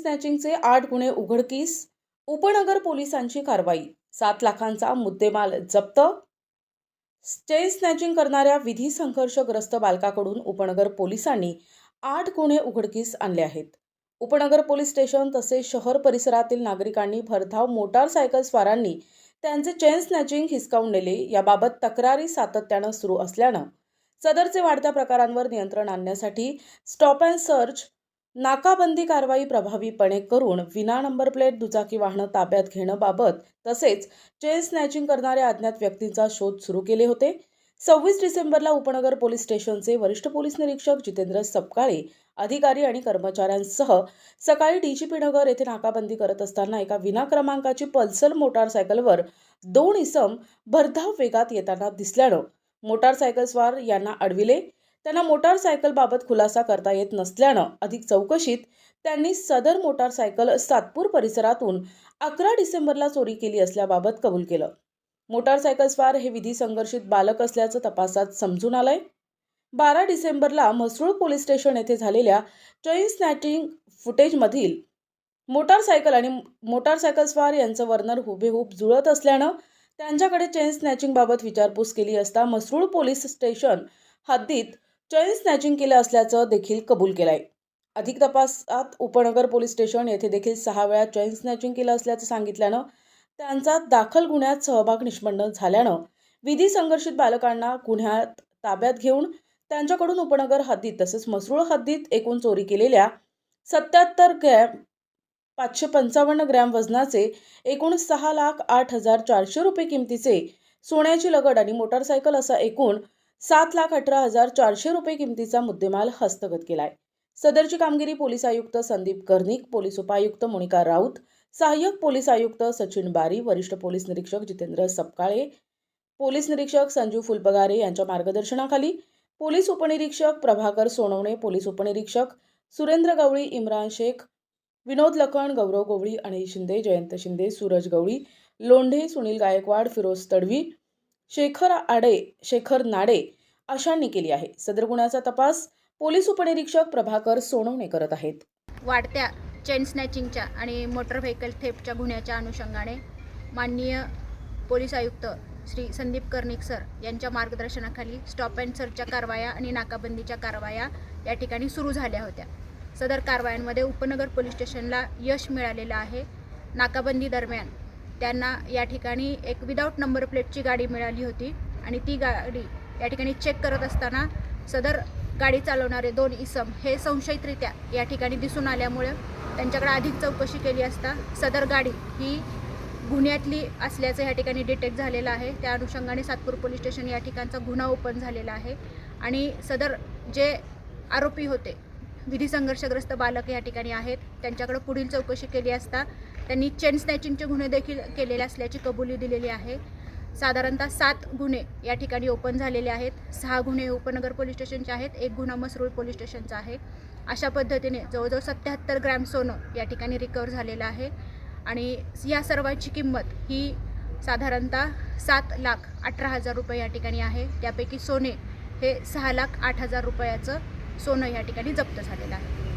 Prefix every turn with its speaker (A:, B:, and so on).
A: स्नॅचिंगचे आठ गुन्हे उघडकीस. उपनगर पोलिसांची कारवाई. सात लाखांचा मुद्देमाल जप्त. चेन स्नॅचिंग करणाऱ्या विधी संघर्षग्रस्त बालकाकडून उपनगर पोलिसांनी आठ गुन्हे उघडकीस आणले आहेत. उपनगर पोलीस स्टेशन तसेच शहर परिसरातील नागरिकांनी भरधाव मोटारसायकल स्वारांनी त्यांचे चेन स्नॅचिंग हिसकावून नेले. याबाबत तक्रारी सातत्यानं सुरू असल्यानं सदरचे वाढत्या प्रकारांवर नियंत्रण आणण्यासाठी स्टॉप अँड सर्च नाकाबंदी कारवाई प्रभावीपणे करून विना नंबर प्लेट दुचाकी वाहनं ताब्यात घेण्याबाबत तसेच चेन स्नॅचिंग करणाऱ्या अज्ञात व्यक्तींचा शोध सुरू केले होते. सव्वीस डिसेंबरला उपनगर पोलीस स्टेशनचे वरिष्ठ पोलीस निरीक्षक जितेंद्र सपकाळे अधिकारी आणि कर्मचाऱ्यांसह सकाळी डीजीपी नगर येथे नाकाबंदी करत असताना एका विना क्रमांकाची पल्सर मोटारसायकलवर दोन इसम भरधाव वेगात येताना दिसल्यानं मोटारसायकलस्वार यांना अडविले. त्यांना मोटारसायकलबाबत खुलासा करता येत नसल्यानं अधिक चौकशीत त्यांनी सदर मोटारसायकल सातपूर परिसरातून अकरा डिसेंबरला चोरी केली असल्याबाबत कबूल केलं. मोटारसायकलस्वार हे विधी संघर्षित बालक असल्याचं तपासात समजून आलंय. बारा डिसेंबरला म्हसरूळ पोलीस स्टेशन येथे झालेल्या चैन स्नॅचिंग फुटेजमधील मोटारसायकल आणि मोटारसायकल स्वार यांचं वर्णन हुबेहूब जुळत असल्यानं त्यांच्याकडे चेन स्नॅचिंगबाबत विचारपूस केली असता म्हसरूळ पोलीस स्टेशन हद्दीत चैन स्नॅचिंग केलं असल्याचं देखील कबूल केलं आहे अधिक तपासात उपनगर पोलीस स्टेशन येथे देखील सहा वेळा चैन स्नॅचिंग केलं असल्याचं सांगितल्यानं त्यांचा दाखल गुन्ह्यात सहभाग निष्पन्न झाल्यानं विधी संघर्षित बालकांना गुन्ह्यात ताब्यात घेऊन त्यांच्याकडून उपनगर हद्दीत तसेच मसरूळ हद्दीत एकूण चोरी केलेल्या सत्याहत्तर ग्रॅम पाचशे पंचावन्न ग्रॅम वजनाचे एकूण सहा लाख आठ हजार चारशे रुपये किमतीचे सोन्याची लगड आणि मोटारसायकल असा एकूण सात लाख अठरा हजार चारशे रुपये किमतीचा मुद्देमाल हस्तगत केलाय. सदरची कामगिरी पोलीस आयुक्त संदीप कर्णिक पोलीस उपायुक्त मोनिका राऊत सहाय्यक पोलीस आयुक्त सचिन बारी वरिष्ठ पोलीस निरीक्षक जितेंद्र सपकाळे पोलीस निरीक्षक संजू फुलपगारे यांच्या मार्गदर्शनाखाली पोलीस उपनिरीक्षक प्रभाकर सोनवणे पोलीस उपनिरीक्षक सुरेंद्र गवळी इम्रान शेख विनोद लखण गौरव गवळी अनिल शिंदे जयंत शिंदे सूरज गवळी लोंढे सुनील गायकवाड फिरोज तडवी शेखर आडे शेखर नाडे अशांनी केली आहे. सदर गुन्ह्याचा तपास पोलीस उपनिरीक्षक प्रभाकर सोनवणे करत आहेत.
B: वाढत्या चेन स्नॅचिंगच्या आणि मोटर व्हेकल थेपच्या गुन्ह्याच्या अनुषंगाने माननीय पोलीस आयुक्त श्री संदीप कर्णिक सर यांच्या मार्गदर्शनाखाली स्टॉप अँड सर्चच्या कारवाया आणि नाकाबंदीच्या कारवाया या ठिकाणी सुरू झाल्या होत्या. सदर कारवायांमध्ये उपनगर पोलीस स्टेशनला यश मिळालेलं आहे. नाकाबंदी दरम्यान त्यांना या ठिकाणी एक विदाऊट नंबर प्लेटची गाडी मिळाली होती. आणि ती गाडी या ठिकाणी चेक करत असताना सदर गाडी चालवणारे दोन इसम हे संशयितरित्या या ठिकाणी दिसून आल्यामुळे त्यांच्याकडे अधिक चौकशी केली असता सदर गाडी ही गुन्ह्यातली असल्याचं या ठिकाणी डिटेक्ट झालेलं आहे. त्या अनुषंगाने सातपूर पोलीस स्टेशन या ठिकाणचा गुन्हा ओपन झालेला आहे. आणि सदर जे आरोपी होते विधी संघर्षग्रस्त बालक या ठिकाणी आहेत त्यांच्याकडे पुढील चौकशी केली असता त्यांनी चेन स्नॅचिंगचे गुन्हे देखील केलेले असल्याची कबुली दिलेली आहे. साधारणतः सात गुन्हे या ठिकाणी ओपन झालेले आहेत. सहा गुन्हे उपनगर पोलीस स्टेशनचे आहेत. एक गुन्हा मसरूळ पोलीस स्टेशनचा आहे. अशा पद्धतीने जवळजवळ सत्याहत्तर ग्रॅम सोनं या ठिकाणी रिकवर झालेलं आहे. आणि या सर्वांची किंमत ही साधारणतः सात लाख अठरा हजार रुपये या ठिकाणी आहे. त्यापैकी सोने हे सहा लाख आठ हजार रुपयाचं सोनं या ठिकाणी जप्त झालेलं आहे.